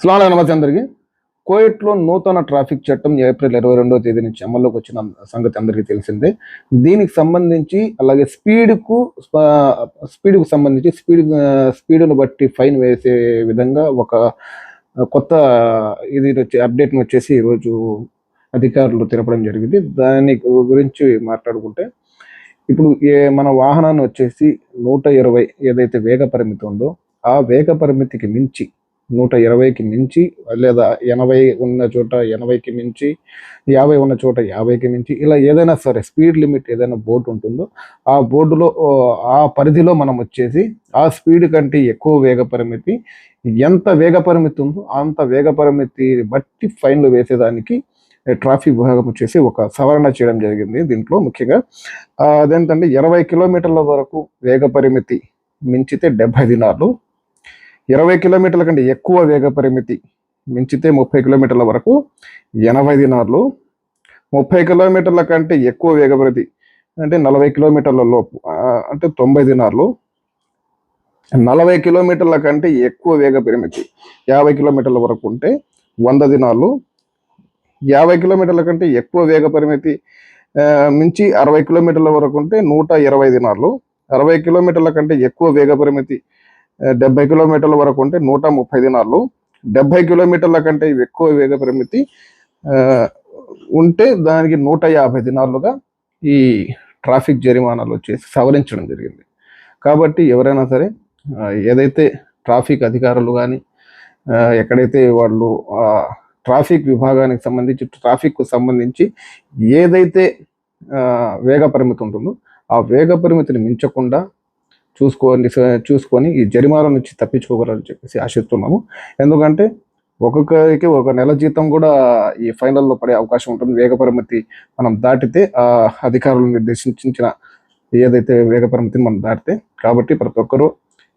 Slam నమస్తే అందరికీ. కోయట్లో నూతన ట్రాఫిక్ చట్టం ఏప్రిల్ ఇరవై రెండవ తేదీ నుంచి అమల్లోకి వచ్చిన సంగతి అందరికీ తెలిసిందే. దీనికి సంబంధించి అలాగే స్పీడ్కు స్పీడ్కు సంబంధించి స్పీడ్ స్పీడ్ను బట్టి ఫైన్ వేసే విధంగా ఒక కొత్త ఇది వచ్చి అప్డేట్ని వచ్చేసి ఈరోజు అధికారులు తెలపడం జరిగింది. దాని గురించి మాట్లాడుకుంటే ఇప్పుడు ఏ మన వాహనాన్ని వచ్చేసి నూట ఇరవై ఏదైతే వేగ పరిమితి ఉందో ఆ వేగ పరిమితికి మించి నూట ఇరవైకి మించి లేదా ఎనభై ఉన్న చోట ఎనభైకి మించి యాభై ఉన్న చోట యాభైకి మించి ఇలా ఏదైనా సరే స్పీడ్ లిమిట్ ఏదైనా బోర్డు ఉంటుందో ఆ బోర్డులో ఆ పరిధిలో మనం వచ్చేసి ఆ స్పీడ్ కంటే ఎక్కువ వేగ పరిమితి ఎంత వేగ పరిమితి ఉందో అంత వేగ పరిమితి బట్టి ఫైన్లు వేసేదానికి ట్రాఫిక్ విభాగం వచ్చేసి ఒక సవరణ చేయడం జరిగింది దీంట్లో ముఖ్యంగా. అదేంటంటే ఇరవై కిలోమీటర్ల వరకు వేగ పరిమితి మించితే డెబ్బై దినాలు ఇరవై కిలోమీటర్ల కంటే ఎక్కువ వేగ పరిమితి మించితే ముప్పై కిలోమీటర్ల వరకు ఎనభై దినాలు ముప్పై కిలోమీటర్ల కంటే ఎక్కువ వేగ పరిమితి అంటే నలభై కిలోమీటర్ల లోపు అంటే తొంభై దినాలు నలభై కిలోమీటర్ల కంటే ఎక్కువ వేగ పరిమితి యాభై కిలోమీటర్ల వరకు ఉంటే వంద దినాలు యాభై కిలోమీటర్ల కంటే ఎక్కువ వేగ పరిమితి మించి అరవై కిలోమీటర్ల వరకు ఉంటే నూట ఇరవై దినాలు అరవై కిలోమీటర్ల కంటే ఎక్కువ వేగ పరిమితి డెబ్బై కిలోమీటర్ల వరకు ఉంటే నూట ముప్పై దినాలు డెబ్బై కిలోమీటర్ల కంటే ఎక్కువ వేగ పరిమితి ఉంటే దానికి నూట యాభై దినాలుగా ఈ ట్రాఫిక్ జరిమానాలు వచ్చేసి సవరించడం జరిగింది. కాబట్టి ఎవరైనా సరే ఏదైతే ట్రాఫిక్ అధికారులు కానీ ఎక్కడైతే వాళ్ళు ట్రాఫిక్ విభాగానికి సంబంధించి ట్రాఫిక్కు సంబంధించి ఏదైతే వేగ పరిమితి ఉంటుందో ఆ వేగ పరిమితిని మించకుండా చూసుకోండి చూసుకొని ఈ జరిమానం నుంచి తప్పించుకోగలరని చెప్పేసి ఆశిస్తున్నాము. ఎందుకంటే ఒక్కొక్కరికి ఒక నెల జీతం కూడా ఈ ఫైనల్లో పడే అవకాశం ఉంటుంది. వేగ పరిమితి మనం దాటితే ఆ అధికారులు నిర్దేశించిన ఏదైతే వేగ పరిమితిని మనం దాటితే కాబట్టి ప్రతి ఒక్కరూ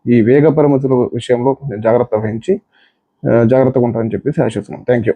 ఈ వేగ పరిమితుల విషయంలో జాగ్రత్త వహించి జాగ్రత్తగా ఉంటారని చెప్పేసి ఆశిస్తున్నాం. Thank you